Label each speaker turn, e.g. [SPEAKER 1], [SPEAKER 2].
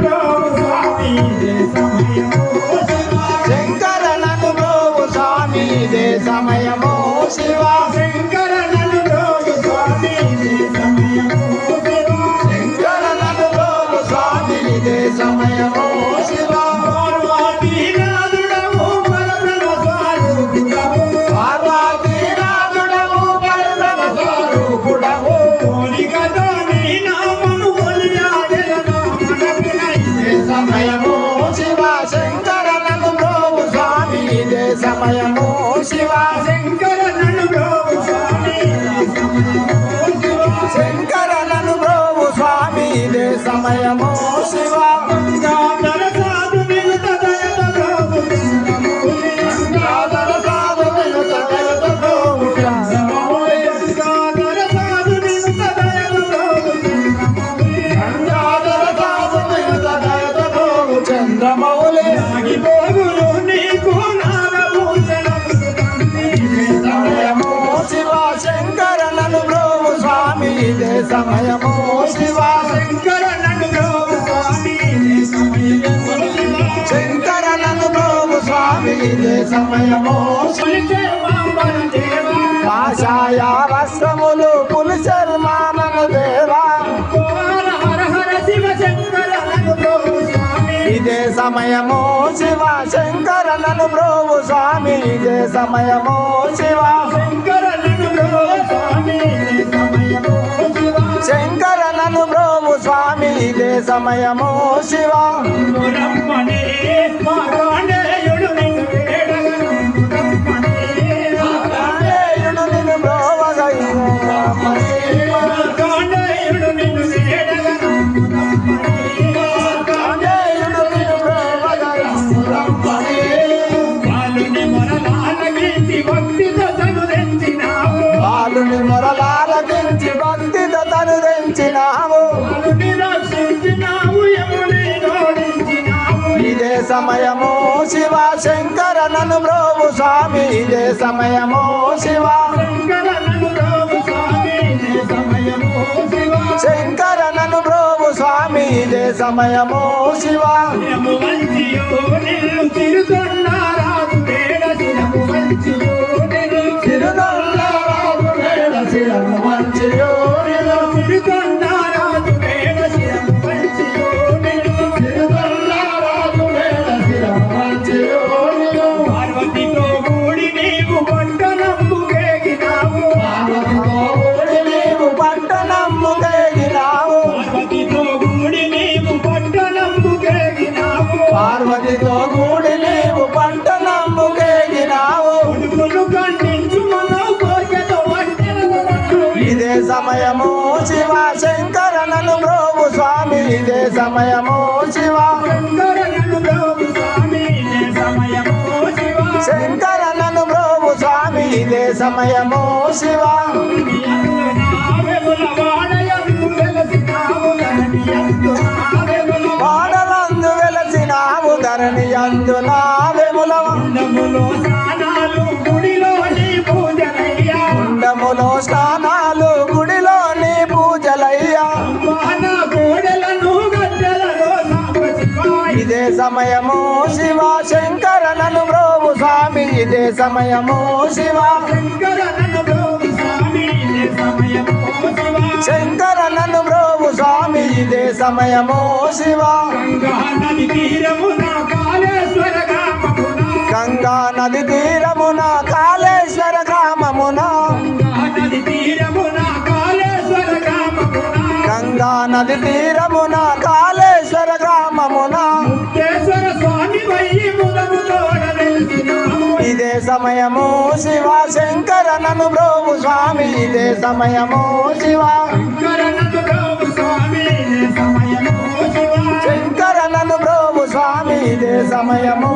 [SPEAKER 1] బ్రోవు సమయము శివ
[SPEAKER 2] శంకర నన్ను బ్రోవు స్వామి.
[SPEAKER 1] శంకర నన్ను బ్రోవు స్వామి. ఇదే సమయము శివ
[SPEAKER 2] శంకర నన్ను బ్రోవు స్వామి ఇదే సమయము శివ శంకర నన్ను బ్రోవు స్వామి ఇదే సమయము శివ
[SPEAKER 1] శంకర నన్ను బ్రోవు స్వామి ఇదే సమయము
[SPEAKER 2] కాషాయ వస్త్రములు పులుశర్మానను దేవా.
[SPEAKER 1] హర హర శివ శంకర నన్ను బ్రోవు స్వామి.
[SPEAKER 2] ఇదే సమయము శివ శంకర నన్ను బ్రోవు స్వామి ఇదే సమయము శివ
[SPEAKER 1] శంకర
[SPEAKER 2] శంకర నన్ను బ్రోవు స్వామి ఇదే సమయము శివ
[SPEAKER 1] బాలుని మొరలాలకించి భక్తితో
[SPEAKER 2] తను తెంచినావు.
[SPEAKER 1] బాలుని రక్షించినావు యముని జోడించినావు.
[SPEAKER 2] ఇదే సమయము శివ శంకర నన్ను బ్రోవు స్వామి. ఇదే సమయము శివ
[SPEAKER 1] శంకర నన్ను బ్రోవు స్వామి. ఇదే సమయము శివ పార్వతితో కూడి నీవు
[SPEAKER 2] పట్టణము కేగినావు.
[SPEAKER 1] కొడుకును ఖండించు మనో కోరికతో వంటెనగొట్టు
[SPEAKER 2] ఇదే సమయము శివ శంకర నన్ను బ్రోవు స్వామి. ఇదే సమయము శివ
[SPEAKER 1] శంకర నన్ను బ్రోవు స్వామి. ఇదే సమయము శివ.
[SPEAKER 2] సమయము శివ శంకర నన్ను బ్రోవు స్వామి ఇదే సమయము శివ.
[SPEAKER 1] శంకర నన్ను బ్రోవు స్వామి ఇదే సమయము శివ. గంగా నది తీరమున కాళేశ్వర గ్రామమున.
[SPEAKER 2] గంగా నది తీరమున సమయము శివ
[SPEAKER 1] శంకర నన్ను బ్రోవు స్వామి ఇదే సమయము శివ.
[SPEAKER 2] శంకర నన్ను బ్రోవు స్వామి ఇదే సమయము